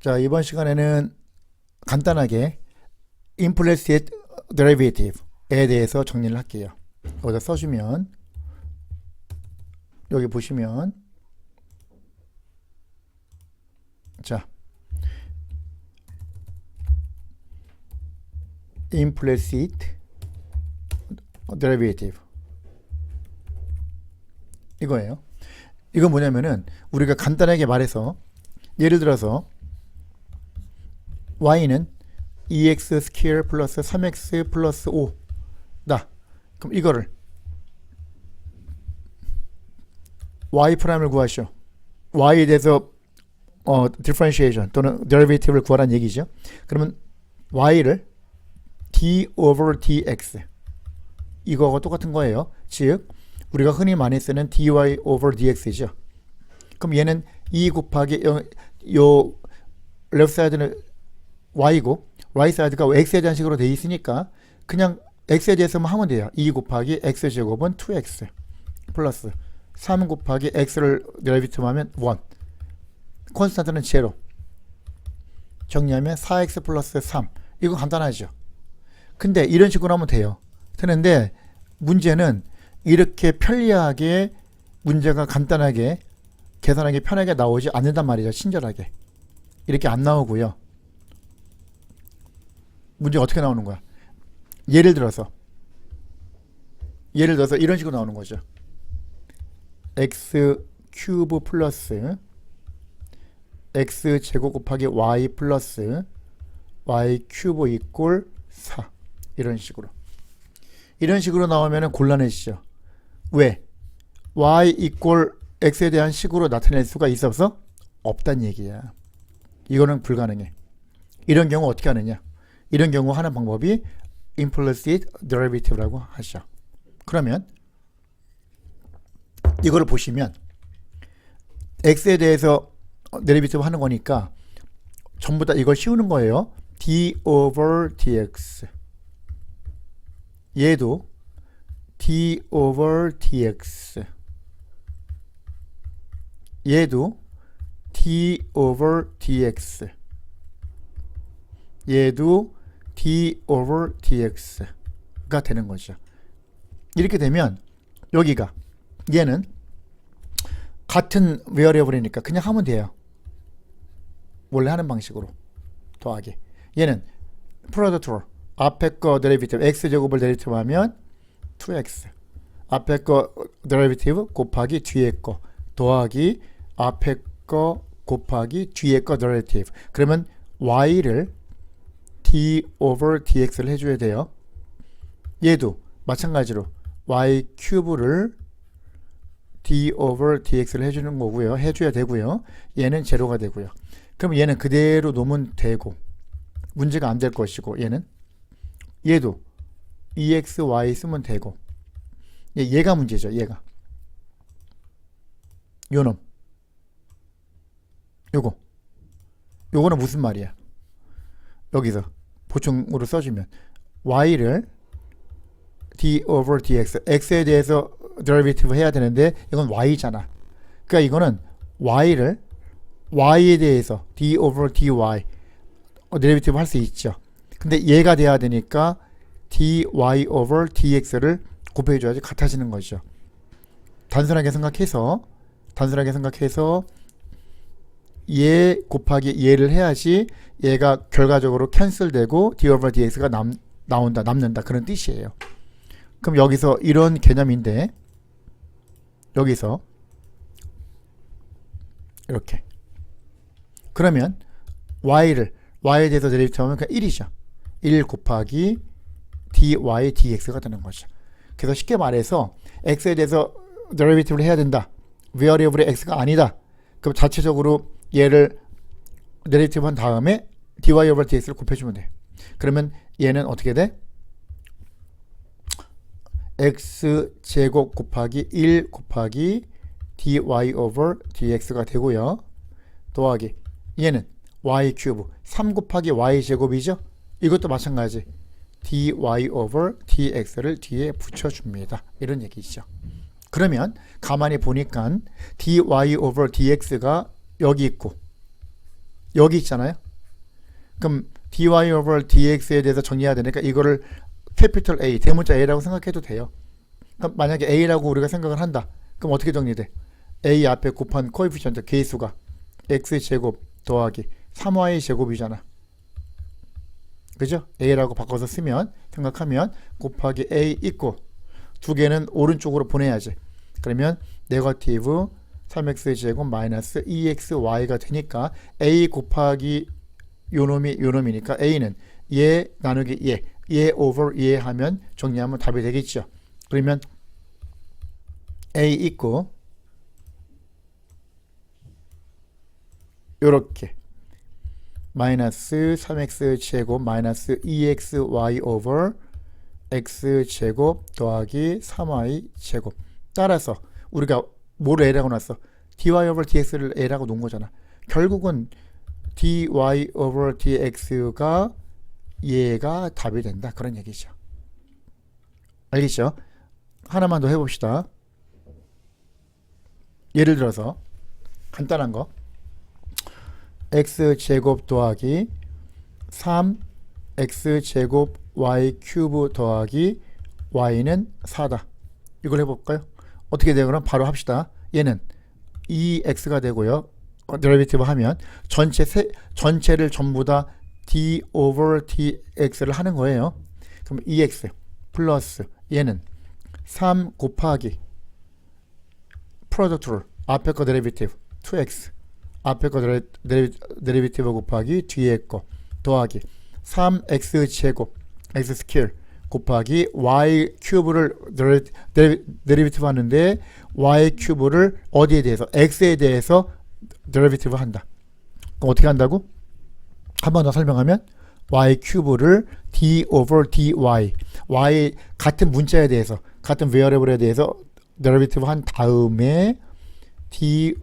자, 이번 시간에는 간단하게 implicit derivative에 대해서 정리를 할게요. 여기다 써주면 여기 보시면 자 implicit derivative 이거예요. 이건 뭐냐면은 우리가 간단하게 말해서 예를 들어서 y는 2x 스퀘어 플러스 3x 플러스 5다. 그럼 이거를 y 프라임을 구하시오. y에 대해서 어 differentiation 또는 derivative를 구하라는 얘기죠. 그러면 y를 d over dx 이거하고 똑같은 거예요. 즉 우리가 흔히 많이 쓰는 dy over dx죠. 그럼 얘는 2 곱하기 요, 요 레프트 사이드는 y고 right 사이드가 x에 대한 식으로 돼 있으니까 그냥 x에 대해서만 하면 돼요. 2 곱하기 x 제곱은 2x 플러스 3 곱하기 x를 데리비티브 하면 1 콘스탄트는 제로 정리하면 4x 플러스 3 이거 간단하죠. 근데 이런 식으로 하면 돼요. 되는데 문제는 이렇게 편리하게 문제가 간단하게 계산하기 편하게 나오지 않는단 말이죠. 친절하게. 이렇게 안 나오고요. 문제가 어떻게 나오는 거야? 예를 들어서 예를 들어서 이런 식으로 나오는 거죠. x 큐브 플러스 x 제곱 곱하기 y 플러스 y 큐브 이꼴 4 이런 식으로 이런 식으로 나오면 곤란해지죠. 왜? y 이꼴 x에 대한 식으로 나타낼 수가 있어서 없단 얘기야. 이거는 불가능해. 이런 경우 어떻게 하느냐? 이런 경우 하는 방법이 implicit derivative라고 하죠. 그러면 이거를 보시면 x에 대해서 데리비티브 하는 거니까 전부 다 이걸 씌우는 거예요. d over dx 얘도 d over dx 얘도 d over dx 얘도 d over dx가 되는 거죠. 이렇게 되면 여기가 얘는 같은 웨어리어블이니까 그냥 하면 돼요. 원래 하는 방식으로 더하기. 얘는 프로덕트로 앞에 거 데리비티브 x 제곱을 데리비티브 하면 2x 앞에 거 데리비티브 곱하기 뒤에 거 더하기 앞에 거 곱하기 뒤에 거 데리비티브 그러면 y를 d over dx를 해줘야 돼요. 얘도 마찬가지로 y 큐브를 d over dx를 해주는 거고요. 해줘야 되고요. 얘는 제로가 되고요. 그럼 얘는 그대로 놓으면 되고 문제가 안 될 것이고 얘는 얘도 exy 쓰면 되고 얘, 얘가 문제죠. 얘가 요놈 요거 요거는 무슨 말이야? 여기서 보충으로 써주면 y를 d over dx x에 대해서 derivative 해야 되는데 이건 y잖아. 그러니까 이거는 y를 y에 대해서 d over dy derivative 할 수 있죠. 근데 얘가 돼야 되니까 dy over dx를 곱해줘야지 같아지는 거죠. 단순하게 생각해서 단순하게 생각해서 얘 곱하기 얘를 해야지 얘가 결과적으로 캔슬되고 d over dx가 남, 나온다 남는다 그런 뜻이에요. 그럼 여기서 이런 개념인데 여기서 이렇게 그러면 y를 y에 대해서 데리비티브 하면 그냥 1이죠. 1 곱하기 dy dx가 되는 거죠. 그래서 쉽게 말해서 x에 대해서 데리비티브를 해야 된다. variable의 x가 아니다. 그럼 자체적으로 얘를 데리비티브 한 다음에 dy over dx를 곱해주면 돼. 그러면 얘는 어떻게 돼? x 제곱 곱하기 1 곱하기 dy over dx가 되고요. 더하기 얘는 y 큐브 3 곱하기 y 제곱이죠. 이것도 마찬가지 dy over dx를 뒤에 붙여줍니다. 이런 얘기죠. 그러면 가만히 보니까 dy over dx가 여기 있고 여기 있잖아요. 그럼 dy over dx에 대해서 정리해야 되니까 이거를 캐피털 A, 대문자 A라고 생각해도 돼요. 그럼 만약에 A라고 우리가 생각을 한다. 그럼 어떻게 정리돼? A 앞에 곱한 코에피션트 계수가 x제곱 더하기 3y 제곱이잖아. 그죠? A라고 바꿔서 쓰면 생각하면 곱하기 A 있고 두 개는 오른쪽으로 보내야지. 그러면 네거티브 3x 제곱 마이너스 2xy가 되니까 a 곱하기 요놈이 요놈이니까 a는 얘 나누기 얘, 얘 over 얘 하면 정리하면 답이 되겠죠. 그러면 a 있고 요렇게 마이너스 3x 제곱 마이너스 2xy over x 제곱 더하기 3y 제곱 따라서 우리가 뭐를 a라고 놨어? dy over dx를 a라고 놓은 거잖아. 결국은 dy over dx가 얘가 답이 된다. 그런 얘기죠. 알겠죠? 하나만 더 해봅시다. 예를 들어서 간단한 거 x 제곱 더하기 3 x 제곱 y 큐브 더하기 y는 4다. 이걸 해볼까요? 어떻게? 그럼 바로 합시다. 얘는 2x가 되고요. 데리베이티브 하면 전체 세, 전체를 전부 다 d over dx를 하는 거예요. 그럼 2x 플러스 얘는 3 곱하기 프로덕트를 앞에 거 데리베이티브 2x 앞에 거 데리, 데리, 데리베이티브 곱하기 뒤에 거 더하기 3x 제곱 x 스퀘어 곱하기 y 큐브를 데리비티브 하는데 y 큐브를 어디에 대해서 x에 대해서 데리비티브 한다. 그럼 어떻게 한다고? 한 번 더 설명하면 y 큐브를 d over dy y 같은 문자에 대해서 같은 variable에 대해서 데리비티브 한 다음에 dy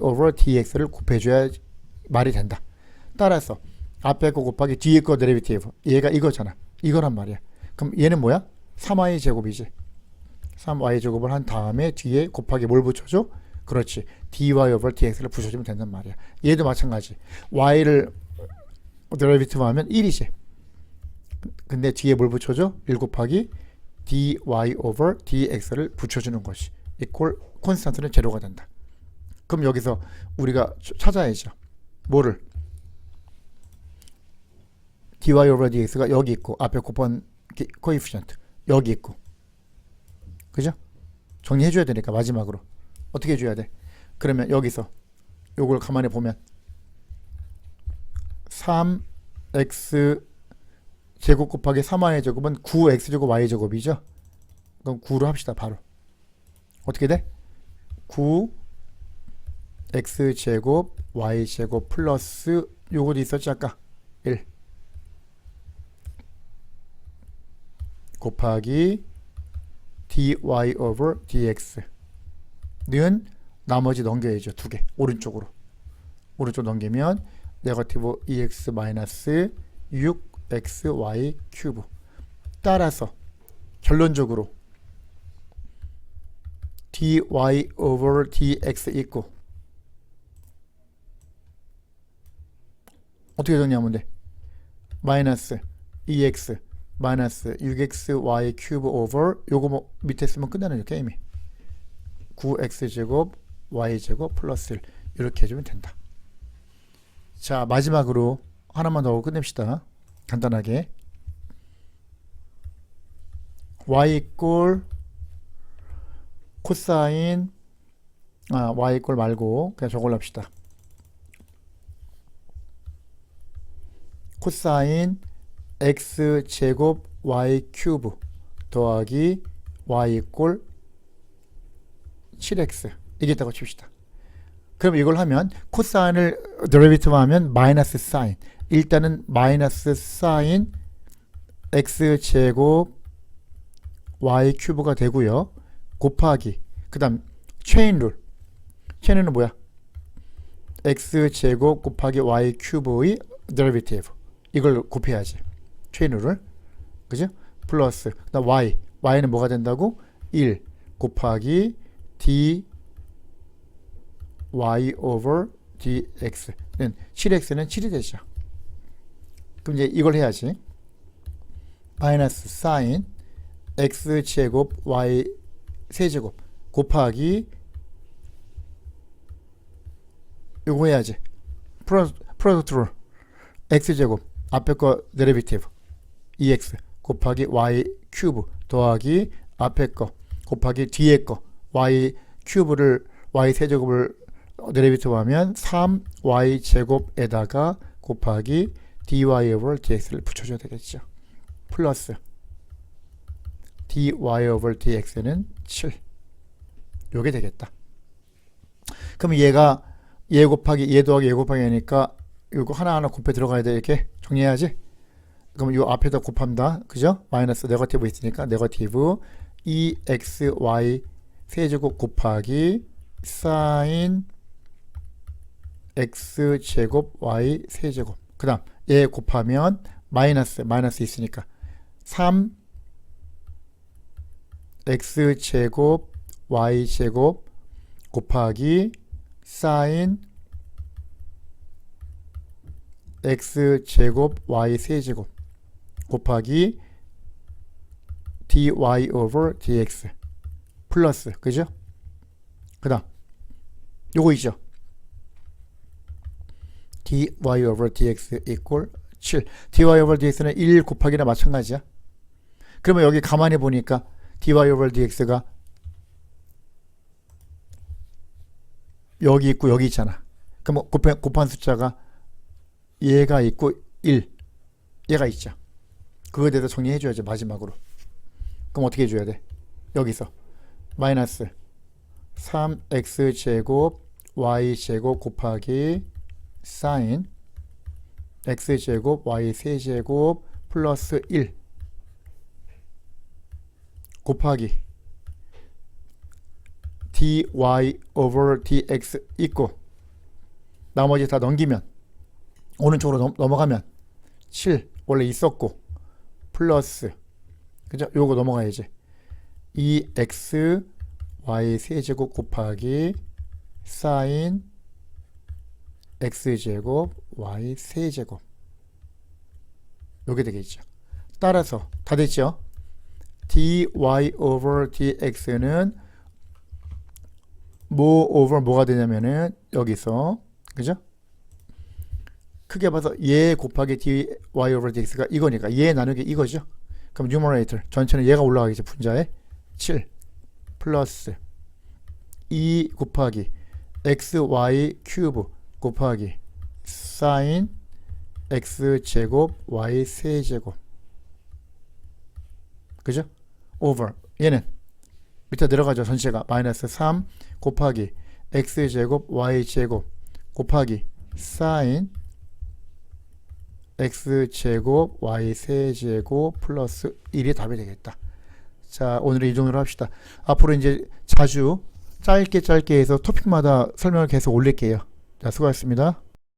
over dx를 곱해줘야 말이 된다. 따라서 앞에 거 곱하기 뒤에 거 데리비티브 얘가 이거잖아. 이거란 말이야. 그럼 얘는 뭐야? 3y 제곱이지. 3y 제곱을 한 다음에 뒤에 곱하기 뭘 붙여줘? 그렇지. dy over dx를 붙여주면 된단 말이야. 얘도 마찬가지. y를 데리비티브 하면 1이지. 근데 뒤에 뭘 붙여줘? 1 곱하기 dy over dx를 붙여주는 것이 이꼴 콘스탄트는 제로가 된다. 그럼 여기서 우리가 찾아야죠. 뭐를? dy over dx가 여기 있고 앞에 곱한 코이피션트 여기 있고 그죠? 정리해 줘야 되니까 마지막으로 어떻게 해 줘야 돼? 그러면 여기서 요걸 가만히 보면 3x 제곱 곱하기 3y 제곱은 9x 제곱 y 제곱이죠? 그럼 9로 합시다 바로 어떻게 돼? 9 x 제곱 y 제곱 플러스 요것도 있었지 아까 1 곱하기 dy over dx는 나머지 넘겨야죠 두 개. 오른쪽으로. 오른쪽 넘기면 네거티브 2x 마이너스 6xy 큐브. 따라서 결론적으로 dy over dx 있고 어떻게 정리하면 돼? 마이너스 2x 마이너스 6xy 큐브 오버 요거 뭐 밑에 쓰면 끝나는 요 게임이 9x제곱 y제곱 플러스 1 이렇게 해주면 된다. 자 마지막으로 하나만 더 끝냅시다. 간단하게. y 이꼴 코사인 아 y 이꼴 말고 그냥 저걸로 합시다. 코사인 x 제곱 y 큐브 더하기 y 이꼴 7x 이겠다고 칩시다. 그럼 이걸 하면 코사인을 데리비티브 하면 마이너스 사인 일단은 마이너스 사인 x 제곱 y 큐브가 되고요. 곱하기 그 다음 체인 룰 체인은 뭐야? x 제곱 곱하기 y 큐브의 데리비티브 이걸 곱해야지. 체인룰을 그죠? 플러스 그다음 y y는 뭐가 된다고? 1 곱하기 d y over dx는 7x는 7이 되죠. 그럼 이제 이걸 해야지. 마이너스 사인 x 제곱 y 세제곱 곱하기 이거 해야지. 프로 프로덕트 룰 x 제곱 앞에 거 데리비티브 2x 곱하기 y 큐브 더하기 앞에 거 곱하기 뒤에 거 y 큐브를 y 세제곱을 데리비티브 하면 3y 제곱에다가 곱하기 dy over dx를 붙여줘야 되겠죠. 플러스 dy over dx는 7 요게 되겠다. 그럼 얘가 얘 곱하기 얘 더하기 얘 곱하기 하니까 이거 하나하나 곱해 들어가야 돼 이렇게 정리해야지. 그럼 이 앞에다 곱합니다. 그죠? 마이너스 네거티브 있으니까 네거티브 2xy 세제곱 곱하기 사인 x 제곱 y 세제곱 그 다음 얘 곱하면 마이너스 마이너스 있으니까 3 x 제곱 y 제곱 곱하기 사인 x 제곱 y 세제곱 곱하기 dy over dx 플러스 그죠? 그 다음 요거 있죠? dy over dx equal 7 dy over dx는 1 곱하기나 마찬가지야. 그러면 여기 가만히 보니까 dy over dx가 여기 있고 여기 있잖아. 그럼 곱한, 곱한 숫자가 얘가 있고 1 얘가 있죠 그거에 대해서 정리해 줘야죠 마지막으로. 그럼 어떻게 해줘야 돼? 여기서. 마이너스 3x 제곱 y 제곱 곱하기 사인 x 제곱 y 세제곱 플러스 1 곱하기 dy over dx 있고 나머지 다 넘기면 오른쪽으로 넘, 넘어가면 7 원래 있었고 플러스 그죠? 요거 넘어가야지 2x y 세제곱 곱하기 사인 x제곱 y 세제곱 요게 되겠죠. 따라서 다 됐죠? dy over dx는 뭐 over 뭐가 되냐면은 여기서 그죠? 크게 봐서 얘 곱하기 dy over dx가 이거니까 얘 나누기 이거죠. 그럼 numerator 전체는 얘가 올라가겠죠. 분자에 7 플러스 2 곱하기 xy 큐브 곱하기 사인 x 제곱 y 세제곱 그죠? over 얘는 밑에 들어가죠 전체가 마이너스 3 곱하기 x 제곱 y 제곱 곱하기 사인 x 제곱 y 세 제곱 플러스 1이 답이 되겠다. 자 오늘은 이 정도로 합시다. 앞으로 이제 자주 짧게 짧게 해서 토픽마다 설명을 계속 올릴게요. 자 수고하셨습니다